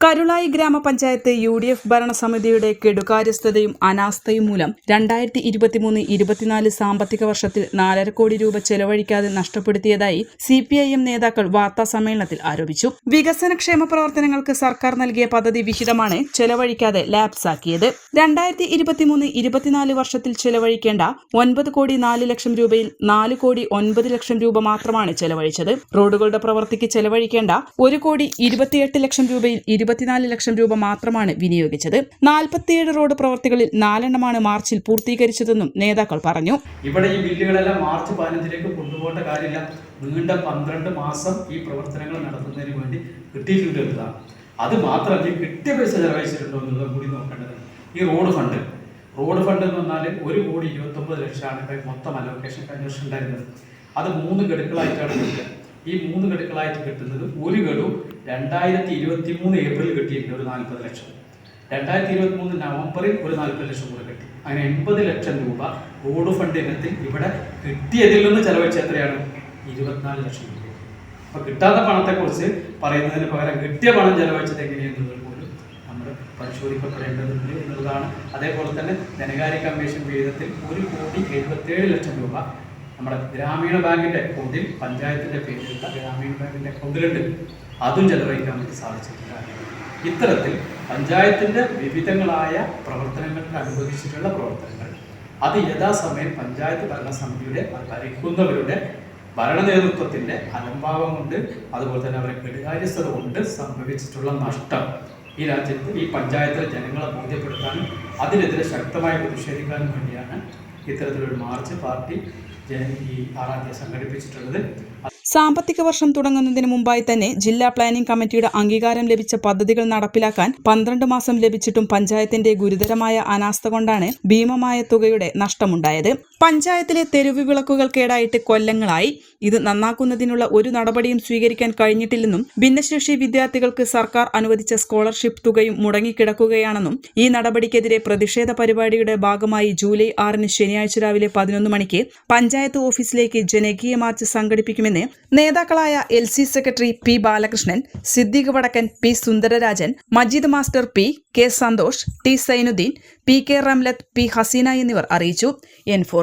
Karulayi ഗ്രാമപഞ്ചായത്ത് U D F ഭരണസമിതിയുടെ കെടുകാര്യസ്ഥതയും അനാസ്ഥയും മൂലം രണ്ടായിരത്തി ഇരുപത്തിമൂന്ന് ഇരുപത്തിനാല് സാമ്പത്തിക വർഷത്തിൽ നാലര കോടി രൂപ ചെലവഴിക്കാതെ നഷ്ടപ്പെടുത്തിയതായി സി പി ഐ എം നേതാക്കൾ വാർത്താ സമ്മേളനത്തിൽ ആരോപിച്ചു. വികസനക്ഷേമ പ്രവർത്തനങ്ങൾക്ക് സർക്കാർ നൽകിയ പദ്ധതി വിഹിതമാണ് ചെലവഴിക്കാതെ ലാപ്സാക്കിയത്. രണ്ടായിരത്തി ഇരുപത്തിമൂന്ന് ഇരുപത്തിനാല് വർഷത്തിൽ ചെലവഴിക്കേണ്ട ഒൻപത് കോടി നാല് ലക്ഷം രൂപയിൽ നാല് കോടി ഒൻപത് ലക്ഷം രൂപ മാത്രമാണ് ചെലവഴിച്ചത്. റോഡുകളുടെ പ്രവൃത്തിക്ക് ചെലവഴിക്കേണ്ട ഒരു കോടി ഇരുപത്തിയെട്ട് ലക്ഷം രൂപയിൽ ഇരുപത്തിനാല് ലക്ഷം രൂപ മാത്രമാണ് വിനിയോഗിച്ചത്. നാൽപ്പത്തിയേഴ് റോഡ് പ്രവൃത്തികളിൽ നാലെണ്ണമാണ് മാർച്ചിൽ പൂർത്തീകരിച്ചതെന്നും നേതാക്കൾ പറഞ്ഞു. ഇവിടെ ഈ ബില്ലുകളെല്ലാം മാർച്ച് പതിനഞ്ചിലേക്ക് കൊണ്ടുപോകേണ്ട കാര്യമില്ല. നീണ്ട പന്ത്രണ്ട് മാസം ഈ പ്രവർത്തനങ്ങൾ നടത്തുന്നതിന് വേണ്ടി കിട്ടിയിട്ടുണ്ട് അത് മാത്രം ഈ കിട്ടിയ പൈസ ചെലവഴിച്ചിട്ടുണ്ടോ എന്നുള്ളത് കൂടി നോക്കേണ്ടതാണ്. ഈ റോഡ് ഫണ്ട് റോഡ് ഫണ്ട് എന്ന് പറഞ്ഞാൽ ഒരു കോടി ഇരുപത്തൊമ്പത് ലക്ഷമാണ് മൊത്തം അലോക്കേഷൻ കഴിഞ്ഞ വർഷം ഉണ്ടായിരുന്നത്. അത് മൂന്ന് ഗഡുക്കളായിട്ടാണ് കിട്ടുക. ഈ മൂന്ന് ഗഡുക്കളായിട്ട് കിട്ടുന്നത് ഒരു ഗഡു രണ്ടായിരത്തി ഇരുപത്തി മൂന്ന് ഏപ്രിൽ കിട്ടിയിട്ടുണ്ട് ഒരു നാൽപ്പത് ലക്ഷം. രണ്ടായിരത്തി ഇരുപത്തി മൂന്ന് നവംബറിൽ ഒരു നാൽപ്പത് ലക്ഷം കൂടെ കിട്ടി. അങ്ങനെ എൺപത് ലക്ഷം രൂപ റോഡ് ഫണ്ട് ഇനത്തിൽ ഇവിടെ കിട്ടിയതിൽ നിന്ന് ചെലവഴിച്ച എത്രയാണ്? ഇരുപത്തിനാല് ലക്ഷം രൂപ. അപ്പൊ കിട്ടാത്ത പണത്തെക്കുറിച്ച് പറയുന്നതിന് പകരം കിട്ടിയ പണം ചെലവഴിച്ചത് എങ്ങനെയെന്നുള്ളത് പോലും നമ്മൾ പരിശോധിക്കപ്പെടേണ്ടതുണ്ട് എന്നുള്ളതാണ്. അതേപോലെ തന്നെ ധനകാര്യ കമ്മീഷൻ വിഹിതത്തിൽ ഒരു കോടി എഴുപത്തേഴ് ലക്ഷം രൂപ നമ്മുടെ ഗ്രാമീണ ബാങ്കിന്റെ അക്കൗണ്ടിൽ പഞ്ചായത്തിന്റെ പേരിലുള്ള ഗ്രാമീണ ബാങ്കിന്റെ അക്കൗണ്ടിലുണ്ട്. അതും ചെലവഴിക്കാൻ വേണ്ടി സാധിച്ചിട്ടില്ല ഇത്തരത്തിൽ പഞ്ചായത്തിന്റെ വിവിധങ്ങളായ പ്രവർത്തനങ്ങൾക്ക് അനുവദിച്ചിട്ടുള്ള പ്രവർത്തനങ്ങൾ അത് യഥാസമയം പഞ്ചായത്ത് ഭരണസമിതിയുടെ ഭരിക്കുന്നവരുടെ ഭരണ നേതൃത്വത്തിന്റെ അലംഭാവം കൊണ്ട് അതുപോലെ തന്നെ അവരെ കെടുകാര്യസ്ഥത കൊണ്ട് സംഭവിച്ചിട്ടുള്ള നഷ്ടം ഈ രാജ്യത്ത് ഈ പഞ്ചായത്തിലെ ജനങ്ങളെ ബോധ്യപ്പെടുത്താനും അതിനെതിരെ ശക്തമായി പ്രതിഷേധിക്കാനും വേണ്ടിയാണ് ഇത്തരത്തിലൊരു മാർച്ച് പാർട്ടി സംഘടിപ്പിച്ചിട്ടുള്ളത്. സാമ്പത്തിക വർഷം തുടങ്ങുന്നതിന് മുമ്പായി തന്നെ ജില്ലാ പ്ലാനിംഗ് കമ്മിറ്റിയുടെ അംഗീകാരം ലഭിച്ച പദ്ധതികൾ നടപ്പിലാക്കാൻ പന്ത്രണ്ട് മാസം ലഭിച്ചിട്ടും പഞ്ചായത്തിന്റെ ഗുരുതരമായ അനാസ്ഥ കൊണ്ടാണ് ഭീമമായ തുകയുടെ നഷ്ടമുണ്ടായത്. പഞ്ചായത്തിലെ തെരുവ് വിളക്കുകൾ കേടായിട്ട് കൊല്ലങ്ങളായി. ഇത് നന്നാക്കുന്നതിനുള്ള ഒരു നടപടിയും സ്വീകരിക്കാൻ കഴിഞ്ഞിട്ടില്ലെന്നും ഭിന്നശേഷി വിദ്യാർത്ഥികൾക്ക് സർക്കാർ അനുവദിച്ച സ്കോളർഷിപ്പ് തുകയും മുടങ്ങിക്കിടക്കുകയാണെന്നും ഈ നടപടിക്കെതിരെ പ്രതിഷേധ പരിപാടിയുടെ ഭാഗമായി ജൂലൈ ആറിന് ശനിയാഴ്ച രാവിലെ പതിനൊന്ന് മണിക്ക് പഞ്ചായത്ത് ഓഫീസിലേക്ക് ജനകീയ മാർച്ച് സംഘടിപ്പിക്കുമെന്ന് നേതാക്കളായ L C secretary P Balakrishnan Siddique Vadakkan P Sundararajan Majeed master P K Santhosh T Zainuddin P K Ramlath P Haseena എന്നിവർ അറിയിച്ചു. N four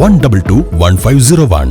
one double two one five zero one